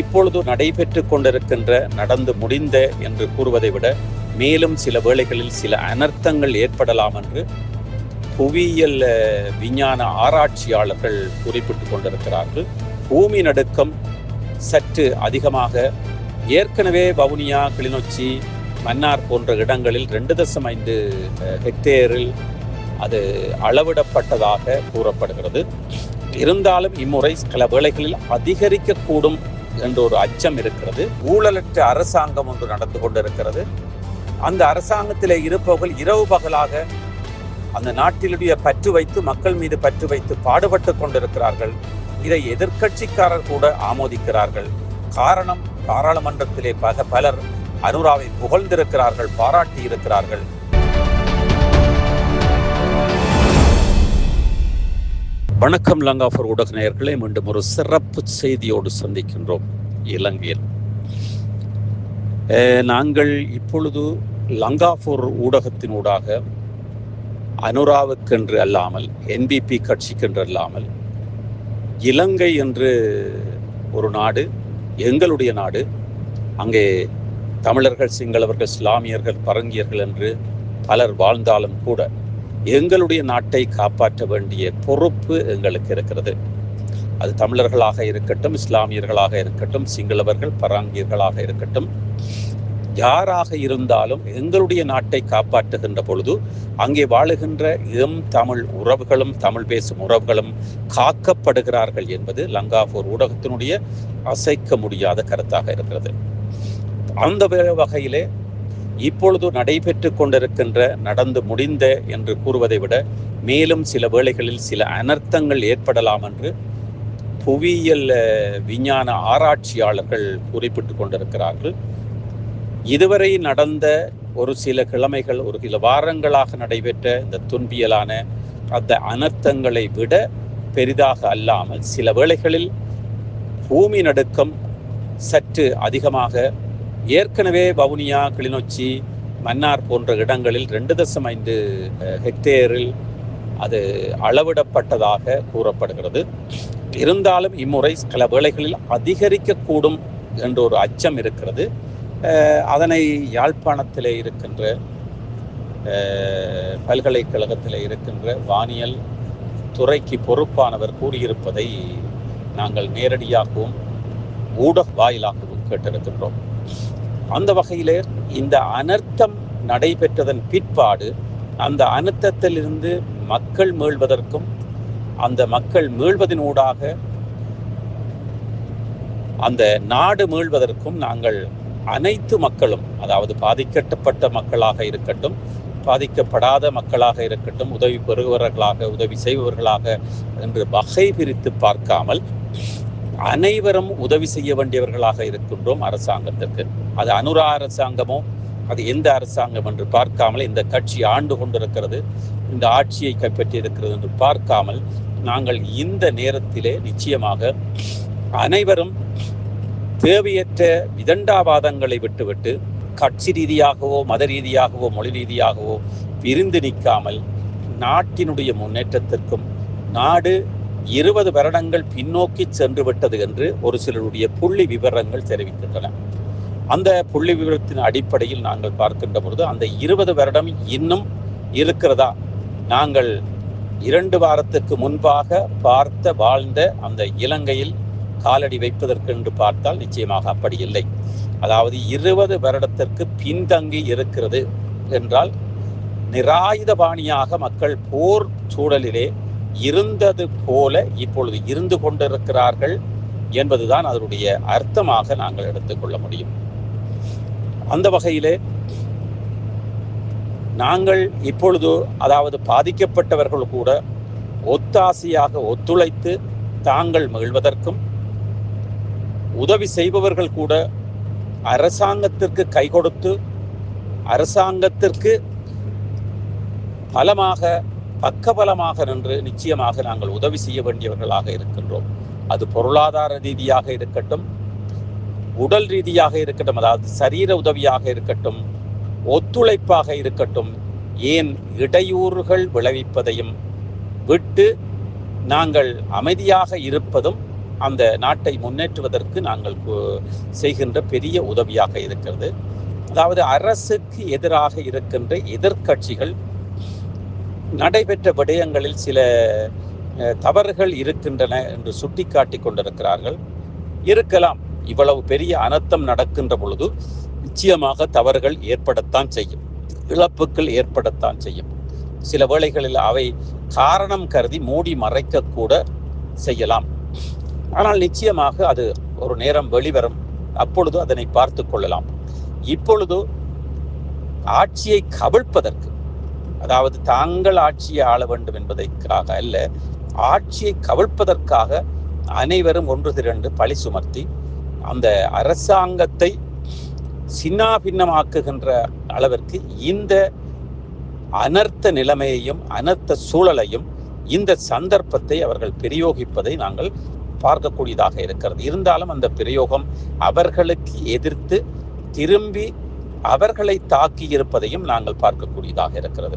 இப்பொழுது நடைபெற்று கொண்டிருக்கின்ற நடந்து முடிந்த என்று கூறுவதை விட மேலும் சில வேளைகளில் சில அனர்த்தங்கள் ஏற்படலாம் என்று புவியியல் விஞ்ஞான ஆராய்ச்சியாளர்கள் குறிப்பிட்டு கொண்டிருக்கிறார்கள். பூமி நடுக்கம் சற்று அதிகமாக ஏற்கனவே வவுனியா கிளிநொச்சி மன்னார் போன்ற இடங்களில் ரெண்டு தசம் ஐந்து ஹெக்டேரில் அது அளவிடப்பட்டதாக கூறப்படுகிறது. இருந்தாலும் இம்முறை சில வேளைகளில் அதிகரிக்கக்கூடும் என்ற ஒரு அச்சம் இருக்கிறது. ஊழலற்ற அரசாங்கம் ஒன்று நடந்து கொண்டிருக்கிறது. அந்த அரசாங்கத்திலே இருப்பவர்கள் இரவு பகலாக அந்த நாட்டிலுடைய பற்று வைத்து மக்கள் மீது பற்று வைத்து பாடுபட்டு கொண்டிருக்கிறார்கள். இதை எதிர்க்கட்சிக்காரர் கூட ஆமோதிக்கிறார்கள். காரணம் பாராளுமன்றத்திலே பல பலர் அனுராவை புகழ்ந்திருக்கிறார்கள் பாராட்டி இருக்கிறார்கள் வணக்கம் லங்காஃபர் ஊடக நேயர்களை மீண்டும் ஒரு சிறப்பு செய்தியோடு சந்திக்கின்றோம் இலங்கையில். நாங்கள் இப்பொழுது லங்காஃபூர் ஊடகத்தினூடாக அனுராவுக்கென்று அல்லாமல் என்பிபி கட்சிக்கென்று அல்லாமல் இலங்கை என்று ஒரு நாடு எங்களுடைய நாடு அங்கே தமிழர்கள் சிங்களவர்கள் இஸ்லாமியர்கள் பரங்கியர்கள் என்று பலர் வாழ்ந்தாலும் கூட எங்களுடைய நாட்டை காப்பாற்ற வேண்டிய பொறுப்பு எங்களுக்கு இருக்கிறது. அது தமிழர்களாக இருக்கட்டும் இஸ்லாமியர்களாக இருக்கட்டும் சிங்களவர்கள் பராங்கியர்களாக இருக்கட்டும் யாராக இருந்தாலும் எங்களுடைய நாட்டை காப்பாற்றுகின்ற பொழுது அங்கே வாழுகின்ற எம் தமிழ் உறவுகளும் தமிழ் பேசும் உறவுகளும் காக்கப்படுகிறார்கள் என்பது லங்காபூர் ஊடகத்தினுடைய அசைக்க முடியாத கருத்தாக இருக்கிறது. அந்த வகையிலே இப்பொழுது நடைபெற்று கொண்டிருக்கின்ற நடந்து முடிந்த என்று கூறுவதை விட மேலும் சில வேளைகளில் சில அனர்த்தங்கள் ஏற்படலாம் என்று புவியியல் விஞ்ஞான ஆராய்ச்சியாளர்கள் குறிப்பிட்டு கொண்டிருக்கிறார்கள். இதுவரை நடந்த ஒரு சில கிழமைகள் ஒரு சில வாரங்களாக நடைபெற்ற இந்த துன்பியலான அந்த அனர்த்தங்களை விட பெரிதாக அல்லாமல் சில வேளைகளில் பூமி நடுக்கம் சற்று அதிகமாக ஏற்கனவே வவுனியா கிளிநொச்சி மன்னார் போன்ற இடங்களில் ரெண்டு தசம் ஐந்து ஹெக்டேரில் அது அளவிடப்பட்டதாக கூறப்படுகிறது. இருந்தாலும் இம்முறை சில வேளைகளில் அதிகரிக்கக்கூடும் என்ற ஒரு அச்சம் இருக்கிறது. அதனை யாழ்ப்பாணத்திலே இருக்கின்ற பல்கலைக்கழகத்தில் இருக்கின்ற வானியல் துறைக்கு பொறுப்பானவர் கூறியிருப்பதை நாங்கள் நேரடியாகவும் ஊடக வாயிலாகவும் கேட்டிருக்கின்றோம். அந்த வகையிலே இந்த அனர்த்தம் நடைபெற்றதன் பிற்பாடு அந்த அனர்த்தத்திலிருந்து மக்கள் மீள்வதற்கும் அந்த மக்கள் மீள்வதனூடாக அந்த நாடு மீள்வதற்கும் நாங்கள் அனைத்து மக்களும் அதாவது பாதிக்கப்பட்ட மக்களாக இருக்கட்டும் பாதிக்கப்படாத மக்களாக இருக்கட்டும் உதவி பெறுபவர்களாக உதவி செய்பவர்களாக என்று வகை பிரித்து பார்க்காமல் அனைவரும் உதவி செய்ய வேண்டியவர்களாக இருக்கின்றோம் அரசாங்கத்திற்கு. அது அனுரா அரசாங்கமோ அது எந்த அரசாங்கம் என்று பார்க்காமல் இந்த கட்சி ஆண்டு கொண்டிருக்கிறது இந்த ஆட்சியை கைப்பற்றி இருக்கிறது என்று பார்க்காமல் நாங்கள் இந்த நேரத்திலே நிச்சயமாக அனைவரும் தேவையற்ற விதண்டாவாதங்களை விட்டுவிட்டு கட்சி ரீதியாகவோ மத ரீதியாகவோ மொழி ரீதியாகவோ பிரிந்து நிற்காமல் நாட்டினுடைய முன்னேற்றத்திற்கும் நாடு இருபது வருடங்கள் பின்னோக்கி சென்று விட்டது என்று ஒரு சிலருடைய புள்ளி விவரங்கள் தெரிவிக்கின்றன. அந்த புள்ளி விவரத்தின் அடிப்படையில் நாங்கள் பார்க்கின்ற பொழுது அந்த இருபது வருடம் இன்னும் இருக்கிறதா? நாங்கள் இரண்டு வாரத்துக்கு முன்பாக பார்த்த வாழ்ந்த அந்த இலங்கையில் காலடி வைப்பதற்கு என்று பார்த்தால் நிச்சயமாக அப்படி இல்லை. அதாவது இருபது வருடத்திற்கு பின்தங்கி இருக்கிறது என்றால் நிராயுதபாணியாக மக்கள் போர் சூழலிலே இருந்தது போல இப்பொழுது இருந்து கொண்டிருக்கிறார்கள் என்பதுதான் அதனுடைய அர்த்தமாக நாங்கள் எடுத்துக்கொள்ள முடியும். அந்த வகையிலே நாங்கள் இப்பொழுது அதாவது பாதிக்கப்பட்டவர்கள் கூட ஒத்தாசையாக ஒத்துழைத்து தாங்கள் மகிழ்வதற்கும் உதவி செய்பவர்கள் கூட அரசாங்கத்திற்கு கை கொடுத்து அரசாங்கத்திற்கு பலமாக பக்கபலமாக நின்று நிச்சயமாக நாங்கள் உதவி செய்ய வேண்டியவர்களாக இருக்கின்றோம். அது பொருளாதார ரீதியாக இருக்கட்டும் உடல் ரீதியாக இருக்கட்டும் அதாவது சரீர உதவியாக இருக்கட்டும் ஒத்துழைப்பாக இருக்கட்டும் ஏன் இடையூறுகள் விளைவிப்பதையும் விட்டு நாங்கள் அமைதியாக இருப்பதும் அந்த நாட்டை முன்னேற்றுவதற்கு நாங்கள் செய்கின்ற பெரிய உதவியாக இருக்கிறது. அதாவது அரசுக்கு எதிராக இருக்கின்ற எதிர்க்கட்சிகள் நடைபெற்ற விடயங்களில் சில தவறுகள் இருக்கின்றன என்று சுட்டிக்காட்டி கொண்டிருக்கிறார்கள். இருக்கலாம் இவ்வளவு பெரிய அனர்த்தம் நடக்கின்ற பொழுது நிச்சயமாக தவறுகள் ஏற்படத்தான் செய்யும். இழப்புகள் ஏற்படத்தான் செய்யும். சில வேளைகளில் அவை காரணம் கருதி மூடி மறைக்க கூட செய்யலாம். ஆனால் நிச்சயமாக அது ஒரு நேரம் வெளிவரும். அப்பொழுது அதனை பார்த்து கொள்ளலாம். இப்பொழுது ஆட்சியை கவிழ்ப்பதற்கு அதாவது தாங்கள் ஆட்சியை ஆள வேண்டும் என்பதற்காக அல்ல ஆட்சியை கவிழ்ப்பதற்காக அனைவரும் ஒன்று திரண்டு பழி சுமர்த்தி அந்த அரசாங்கத்தை சின்னாபின்னமாக்குகின்ற அளவிற்கு இந்த அனர்த்த நிலைமையையும் அனர்த்த சூழலையும் இந்த சந்தர்ப்பத்தை அவர்கள் பிரயோகிப்பதை நாங்கள் பார்க்கக்கூடியதாக இருக்கிறது. இருந்தாலும் அந்த பிரயோகம் அவர்களுக்கு எதிர்த்து திரும்பி அவர்களை தாக்கி இருப்பதையும் நாங்கள் பார்க்கக்கூடியதாக இருக்கிறது.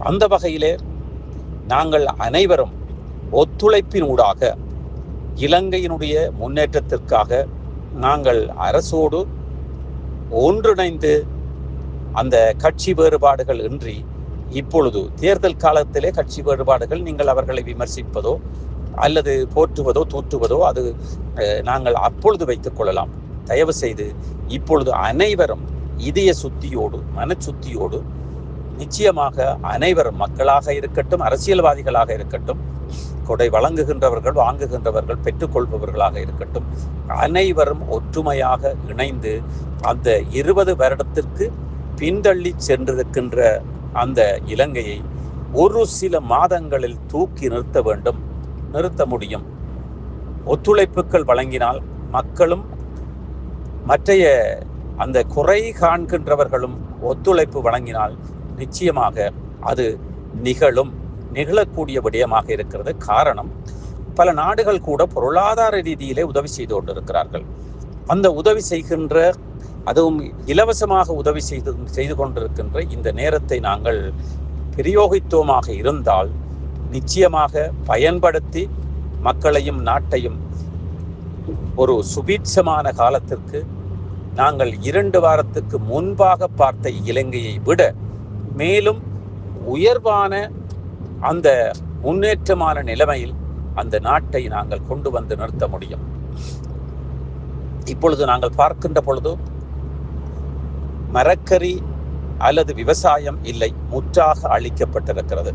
அந்த வகையிலே நாங்கள் அனைவரும் ஒத்துழைப்பின் ஊடாக இலங்கையினுடைய முன்னேற்றத்திற்காக நாங்கள் அரசோடு ஒன்றிணைந்து அந்த கட்சி வேறுபாடுகள் இன்றி இப்பொழுது தேர்தல் காலத்திலே கட்சி வேறுபாடுகள் நீங்கள் அவர்களை விமர்சிப்பதோ அல்லது போற்றுவதோ தூற்றுவதோ அது நாங்கள் அப்பொழுது வைத்துக் கொள்ளலாம். தயவு செய்து இப்பொழுது அனைவரும் இதய சுத்தியோடு மனச்சுத்தியோடு நிச்சயமாக அனைவரும் மக்களாக இருக்கட்டும் அரசியல்வாதிகளாக இருக்கட்டும் கொடை வழங்குகின்றவர்கள் வாங்குகின்றவர்கள் பெற்றுக்கொள்பவர்களாக இருக்கட்டும் அனைவரும் ஒற்றுமையாக இணைந்து அந்த இருபது வருடத்திற்கு பின்தள்ளி சென்றிருக்கின்ற அந்த இலங்கையை ஒரு சில மாதங்களில் தூக்கி நிறுத்த வேண்டும் நிறுத்த முடியும். ஒத்துழைப்புகள் வழங்கினால் மக்களும் மற்றைய அந்த குறை காண்கின்றவர்களும் ஒத்துழைப்பு வழங்கினால் நிச்சயமாக அது நிகழும் நிகழக்கூடிய விடயமாக இருக்கிறது. காரணம் பல நாடுகள் கூட பொருளாதார ரீதியிலே உதவி செய்து கொண்டிருக்கிறார்கள். அந்த உதவி செய்கின்ற அதுவும் இலவசமாக உதவி செய்து செய்து கொண்டிருக்கின்ற இந்த நேரத்தை நாங்கள் பிரயோகித்துவமாக இருந்தால் நிச்சயமாக பயன்படுத்தி மக்களையும் நாட்டையும் ஒரு சுபீட்சமான காலத்திற்கு நாங்கள் இரண்டு வாரத்துக்கு முன்பாக பார்த்த இலங்கையை விட மேலும் உயர்வான அந்த முன்னேற்றமான நிலைமையில் அந்த நாட்டை நாங்கள் கொண்டு வந்து நிறுத்த முடியும். இப்பொழுது நாங்கள் பார்க்கின்ற பொழுது மரக்கறி அல்லது விவசாயம் இல்லை முற்றாக அழிக்கப்பட்டிருக்கிறது.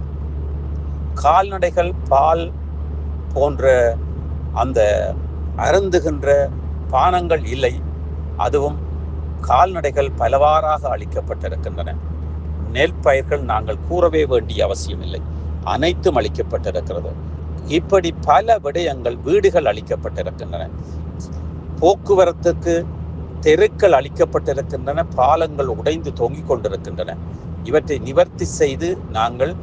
கால்நடைகள் பால் போன்ற அந்த அருந்துகின்ற பானங்கள் இல்லை அதுவும் கால்நடைகள் பலவாறாக அளிக்கப்பட்டிருக்கின்றன நெல் பயிர்கள் நாங்கள் கூறவே வேண்டிய அவசியம் இல்லை அனைத்தும் அளிக்கப்பட்டிருக்கிறது. இப்படி பல விடயங்கள் வீடுகள் அளிக்கப்பட்டிருக்கின்றன. போக்குவரத்துக்கு தெருக்கள் அளிக்கப்பட்டிருக்கின்றன. பாலங்கள் உடைந்து தொங்கிக் கொண்டிருக்கின்றன. இவற்றை நிவர்த்தி செய்து நாங்கள்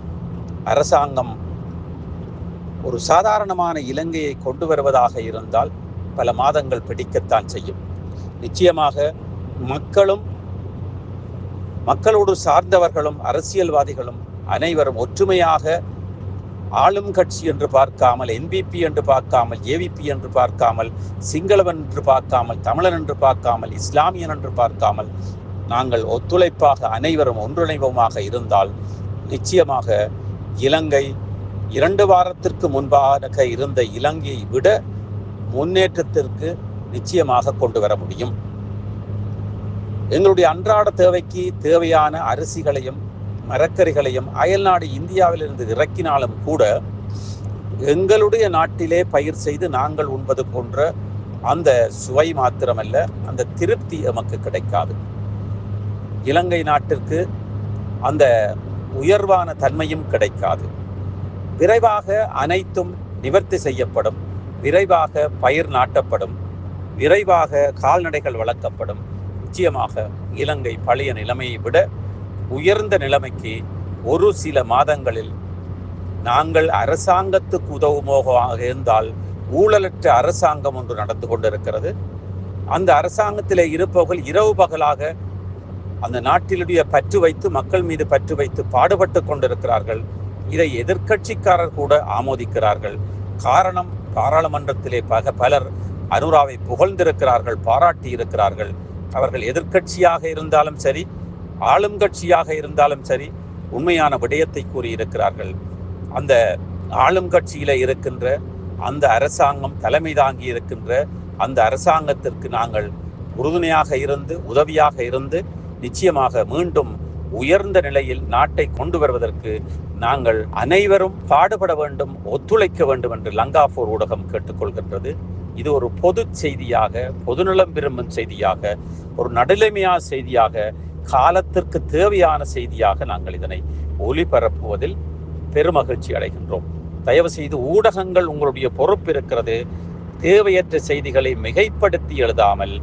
அரசாங்கம் ஒரு சாதாரணமான இலங்கையை கொண்டு வருவதாக இருந்தால் பல மாதங்கள் பிடிக்கத்தான் செய்யும். நிச்சயமாக மக்களும் மக்களோடு சார்ந்தவர்களும் அரசியல்வாதிகளும் அனைவரும் ஒற்றுமையாக ஆளும் கட்சி என்று பார்க்காமல் என்பிபி என்று பார்க்காமல் ஏவிபி என்று பார்க்காமல் சிங்களவன் என்று பார்க்காமல் தமிழன் என்று பார்க்காமல் இஸ்லாமியன் என்று பார்க்காமல் நாங்கள் ஒத்துழைப்பாக அனைவரும் ஒன்றிணைவோமாக இருந்தால் நிச்சயமாக இலங்கை இரண்டு வாரத்திற்கு முன்பாக இருந்த இலங்கையை விட முன்னேற்றத்திற்கு நிச்சயமாக கொண்டு வர முடியும். எங்களுடைய அன்றாட தேவைக்கு தேவையான அரிசிகளையும் மரக்கறிகளையும் அயல்நாடு இந்தியாவிலிருந்து இறக்கினாலும் கூட எங்களுடைய நாட்டிலே பயிர் செய்து நாங்கள் உண்பது போன்ற அந்த சுவை மாத்திரமல்ல அந்த திருப்தி எமக்கு கிடைக்காது. இலங்கை நாட்டிற்கு அந்த உயர்வான தன்மையும் கிடைக்காது. விரைவாக அனைத்தும் நிவர்த்தி செய்யப்படும் விரைவாக பயிர் நாட்டப்படும் விரைவாக கால்நடைகள் வளர்க்கப்படும். நிச்சயமாக இலங்கை பழைய நிலைமையை விட உயர்ந்த நிலைமைக்கு ஒரு சில மாதங்களில் நாங்கள் அரசாங்கத்துக்கு உதவுமோகமாக இருந்தால் ஊழலற்ற அரசாங்கம் ஒன்று நடந்து கொண்டிருக்கிறது. அந்த அரசாங்கத்திலே இருப்பவர்கள் இரவு பகலாக அந்த நாட்டிலுடைய பற்று வைத்து மக்கள் மீது பற்று வைத்து பாடுபட்டு கொண்டிருக்கிறார்கள். இதை எதிர்க்கட்சிக்காரர் கூட ஆமோதிக்கிறார்கள். காரணம் பாராளுமன்றத்திலே பக பலர் அனுராவை புகழ்ந்திருக்கிறார்கள் பாராட்டி இருக்கிறார்கள் அவர்கள் எதிர்க்கட்சியாக இருந்தாலும் சரி ஆளும் கட்சியாக இருந்தாலும் சரி உண்மையான விடயத்தை கூறியிருக்கிறார்கள். அந்த ஆளும் கட்சியில இருக்கின்ற அந்த அரசாங்கம் தலைமை தாங்கி இருக்கின்ற அந்த அரசாங்கத்திற்கு நாங்கள் உறுதுணையாக இருந்து உதவியாக இருந்து நிச்சயமாக மீண்டும் உயர்ந்த நிலையில் நாட்டை கொண்டு வருவதற்கு நாங்கள் அனைவரும் பாடுபட வேண்டும் ஒத்துழைக்க வேண்டும் என்று லங்காபூர் ஊடகம் கேட்டுக்கொள்கின்றது. இது ஒரு பொது செய்தியாக பொதுநலம் விரும்பும் செய்தியாக ஒரு நடுநிலைமையான செய்தியாக காலத்திற்கு தேவையான செய்தியாக நாங்கள் இதனை ஒளிபரப்புவதில் பெருமகிழ்ச்சி அடைகின்றோம். தயவு செய்து ஊடகங்கள் உங்களுடைய பொறுப்பு இருக்கிறது. தேவையற்ற செய்திகளை மிகைப்படுத்தி எழுதாமல்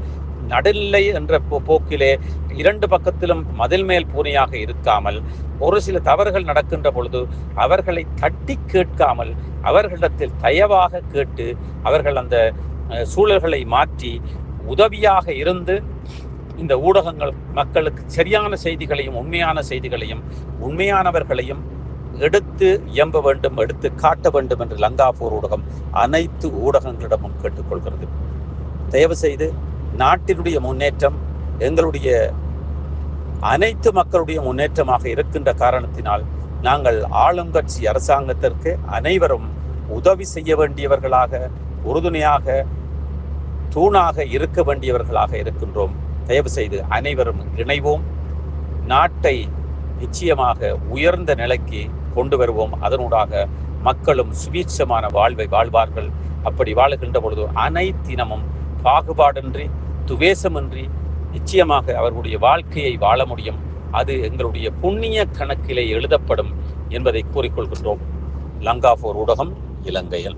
நடுநிலை என்ற போ- போக்கிலே இரண்டு பக்கத்திலும் மதில் மேல் பூனையாக இருக்காமல் ஒரு சில தவறுகள் நடக்கின்ற பொழுது அவர்களை தட்டி கேட்காமல் அவர்களிடத்தில் தயவாக கேட்டு அவர்கள் அந்த சூழல்களை மாற்றி உதவியாக இருந்து இந்த ஊடகங்கள் மக்களுக்கு சரியான செய்திகளையும் உண்மையான செய்திகளையும் உண்மையானவர்களையும் எடுத்து எம்ப வேண்டும் எடுத்து காட்ட வேண்டும் என்று லங்காபூர் ஊடகம் அனைத்து ஊடகங்களிடமும் கேட்டுக்கொள்கிறது. தயவு செய்து நாட்டினுடைய முன்னேற்றம் எங்களுடைய அனைத்து மக்களுடைய முன்னேற்றமாக இருக்கின்ற காரணத்தினால் நாங்கள் ஆளும் கட்சி அரசாங்கத்திற்கு அனைவரும் உதவி செய்ய வேண்டியவர்களாக உறுதுணையாக தூணாக இருக்க வேண்டியவர்களாக இருக்கின்றோம். தயவு செய்து அனைவரும் இணைவோம். நாட்டை நிச்சயமாக உயர்ந்த நிலைக்கு கொண்டு வருவோம். அதனூடாக மக்களும் சுபீட்சமான வாழ்வை வாழ்வார்கள். அப்படி வாழுகின்ற பொழுது அனைத்தினமும் பாகுபாடின்றி துவேசமின்றி நிச்சயமாக அவர்களுடைய வாழ்க்கையை வாழ முடியும். அது எங்களுடைய புண்ணிய கணக்கிலே எழுதப்படும் என்பதை கூறிக்கொள்கின்றோம். லங்காபோர் ஊடகம் இலங்கையில்.